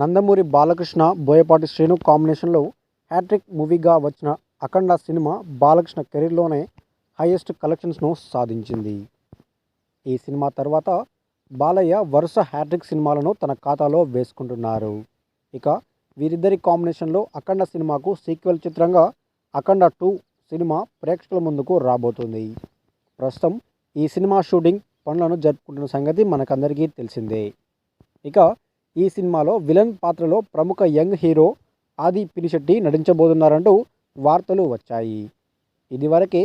నందమూరి బాలకృష్ణ బోయపాటి శ్రీను కాంబినేషన్లో హ్యాట్రిక్ మూవీగా వచ్చిన అఖండ సినిమా బాలకృష్ణ కెరీర్లోనే హైయెస్ట్ కలెక్షన్స్ను సాధించింది. ఈ సినిమా తర్వాత బాలయ్య వరుస హ్యాట్రిక్ సినిమాలను తన ఖాతాలో వేసుకుంటున్నారు. ఇక వీరిద్దరి కాంబినేషన్లో అఖండ సినిమాకు సీక్వెల్ చిత్రంగా అఖండ టూ సినిమా ప్రేక్షకుల ముందుకు రాబోతుంది. ప్రస్తుతం ఈ సినిమా షూటింగ్ పనులను జరుపుకుంటున్న సంగతి మనకందరికీ తెలిసిందే. ఇక ఈ సినిమాలో విలన్ పాత్రలో ప్రముఖ యంగ్ హీరో ఆది పినిశెట్టి నటించబోతున్నారంటూ వార్తలు వచ్చాయి. ఇదివరకే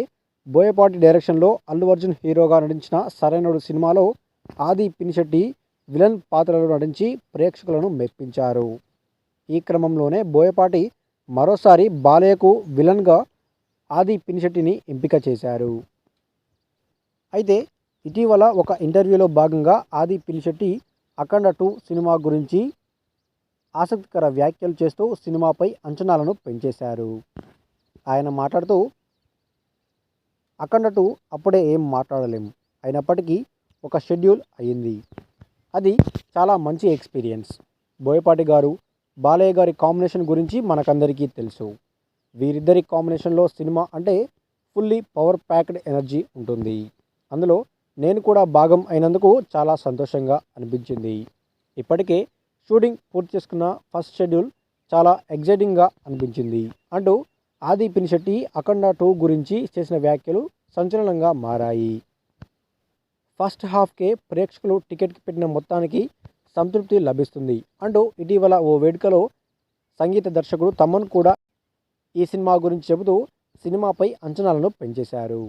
బోయపాటి డైరెక్షన్లో అల్లు అర్జున్ హీరోగా నటించిన సరైనడు సినిమాలో ఆది పినిశెట్టి విలన్ పాత్రలో నటించి ప్రేక్షకులను మెప్పించారు. ఈ క్రమంలోనే బోయపాటి మరోసారి బాలయ్యకు విలన్గా ఆది పినిశెట్టిని ఎంపిక చేశారు. అయితే ఇటీవల ఒక ఇంటర్వ్యూలో భాగంగా ఆది పినిశెట్టి అఖండ టూ సినిమా గురించి ఆసక్తికర వ్యాఖ్యలు చేస్తూ సినిమాపై అంచనాలను పెంచేశారు. ఆయన మాట్లాడుతూ అఖండ టూ అప్పుడే ఏం మాట్లాడలేం. అయినప్పటికీ ఒక షెడ్యూల్ అయ్యింది. అది చాలా మంచి ఎక్స్పీరియన్స్. బోయపాటి గారు బాలయ్య గారి కాంబినేషన్ గురించి మనకందరికీ తెలుసు. వీరిద్దరి కాంబినేషన్లో సినిమా అంటే ఫుల్లీ పవర్ ప్యాక్డ్ ఎనర్జీ ఉంటుంది. అందులో నేను కూడా భాగం అయినందుకు చాలా సంతోషంగా అనిపించింది. ఇప్పటికే షూటింగ్ పూర్తి చేసుకున్న ఫస్ట్ షెడ్యూల్ చాలా ఎగ్జైటింగ్గా అనిపించింది. అంటూ ఆది పినిశెట్టి అఖండ టూ గురించి చేసిన వ్యాఖ్యలు సంచలనంగా మారాయి. ఫస్ట్ హాఫ్కే ప్రేక్షకులు టికెట్కి పెట్టిన మొత్తానికి సంతృప్తి లభిస్తుంది. అంటూ ఇటీవల ఓ వేడుకలో సంగీత దర్శకుడు తమన్ కూడా ఈ సినిమా గురించి చెబుతూ సినిమాపై అంచనాలను పెంచేశారు.